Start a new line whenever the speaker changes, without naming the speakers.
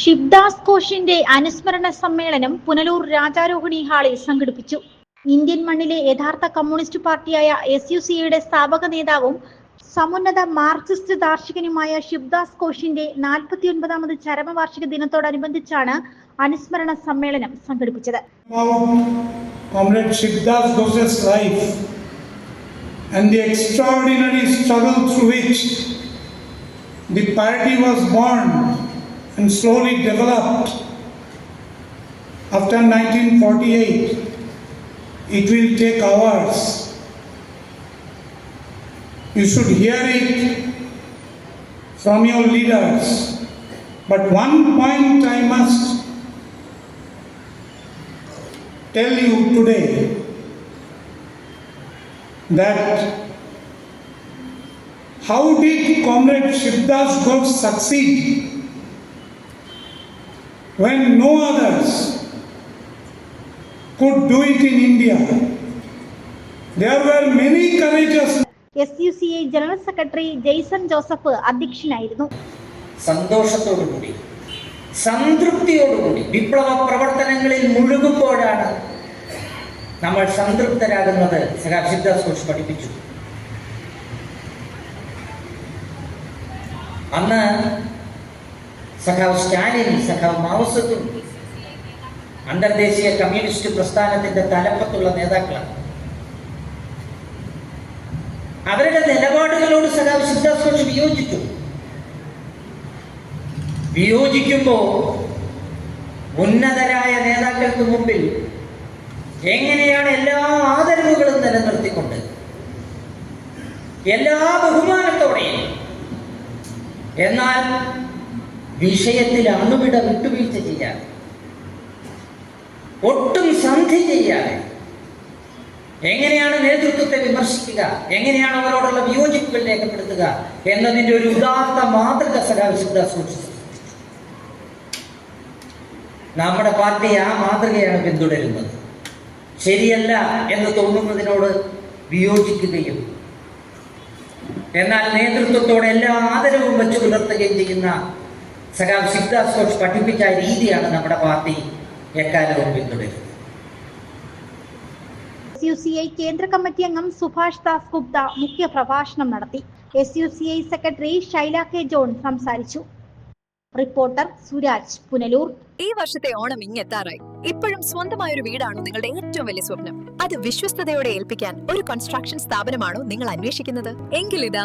ഷിബ്ദാസ് ഘോഷിന്റെ അനുസ്മരണ സമ്മേളനം പുനലൂർ രാജാരോഹിണി ഹാളിൽ സംഘടിപ്പിച്ചു. ഇന്ത്യൻ മണ്ണിലെ യഥാർത്ഥ കമ്മ്യൂണിസ്റ്റ് പാർട്ടിയായ എസ് യു സിയുടെ സ്ഥാപക നേതാവും സമുന്നത മാർക്സിസ്റ്റ് ദാർശനികനുമായ ഷിബ്ദാസ് ഘോഷിന്റെ നാൽപ്പത്തി ഒൻപതാമത് ചരമവാർഷിക ദിനത്തോടനുബന്ധിച്ചാണ് അനുസ്മരണ സമ്മേളനം സംഘടിപ്പിച്ചത്.
And slowly developed after 1948. It will take hours. You should hear it from your leaders. But one point I must tell you today that how did Comrade Shivdas Ghosh succeed when no others could do it in India? There were many courageous
S U C I general secretary Jaison Joseph അധ്യക്ഷനായിരുന്നു
സന്തോഷത്തോടുകൂടി സംതൃപ്തിയോടുകൂടി വിപ്ലവ പ്രവർത്തനങ്ങളിൽ മുഴുകുമ്പോഴാണ് നമ്മൾ സംതൃപ്തരാകുന്നത് സഖാ സിദ്ധാസ് ഘോഷ് പഠിപ്പിച്ചു അന്ന് സഖാവ് സ്റ്റാലിൻ സഖാവ് മാവസത്തും അന്തർദേശീയ കമ്മ്യൂണിസ്റ്റ് പ്രസ്ഥാനത്തിന്റെ തലപ്പത്തുള്ള നേതാക്കളാണ്. അവരുടെ നിലപാടുകളോട് സഖാവ് സിദ്ധാസ് ഘോഷ് വിയോജിച്ചു. വിയോജിക്കുമ്പോ ഉന്നതരായ നേതാക്കൾക്ക് മുമ്പിൽ എങ്ങനെയാണ് എല്ലാ ആദരവുകളും നിലനിർത്തിക്കൊണ്ട് എല്ലാ ബഹുമാനത്തോടെയും എന്നാൽ വിഷയത്തിൽ അണുവിട വിട്ടുവീഴ്ച ചെയ്യാതെ ഒട്ടും സന്ധി ചെയ്യാതെ എങ്ങനെയാണ് നേതൃത്വത്തെ വിമർശിക്കുക? എങ്ങനെയാണ് അവരോടുള്ള വിയോജിപ്പുകൾ രേഖപ്പെടുത്തുക എന്നതിന്റെ ഒരു ഉദാത്ത മാതൃക സഖാവിശുദ്ധ സൂക്ഷിച്ചു. നമ്മുടെ പാർട്ടി ആ മാതൃകയാണ് പിന്തുടരുന്നത്. ശരിയല്ല എന്ന് തോന്നുന്നതിനോട് വിയോജിക്കുകയും എന്നാൽ നേതൃത്വത്തോടെ എല്ലാ ആദരവും വെച്ച് പുലർത്തുകയും ചെയ്യുന്ന സഖാവ് സിദ്ധാസ് ഘോഷ് പഠിപ്പിച്ച രീതിയാണ് നമ്മുടെ പാർട്ടി എക്കാലവും പിന്തുടരുന്നത്.
എസ് യു സി ഐ കേന്ദ്ര കമ്മിറ്റി അംഗം സുഭാഷ് ദാസ് ഗുപ്ത മുഖ്യ പ്രഭാഷണം നടത്തി. S U C I secretary Shaila K John സംസാരിച്ചു. റിപ്പോർട്ടർ സുരാജ് പുനലൂർ.
ഈ വർഷത്തെ ഓണം ഇങ്ങെത്താറായി. ഇപ്പോഴും സ്വന്തമായ ഒരു വീടാണോ നിങ്ങളുടെ ഏറ്റവും വലിയ സ്വപ്നം. അത് വിശ്വസ്തയോടെ ഏൽപ്പിക്കാൻ ഒരു കൺസ്ട്രക്ഷൻ സ്ഥാപനമാണോ നിങ്ങൾ അന്വേഷിക്കുന്നത്? എങ്കിലിതാ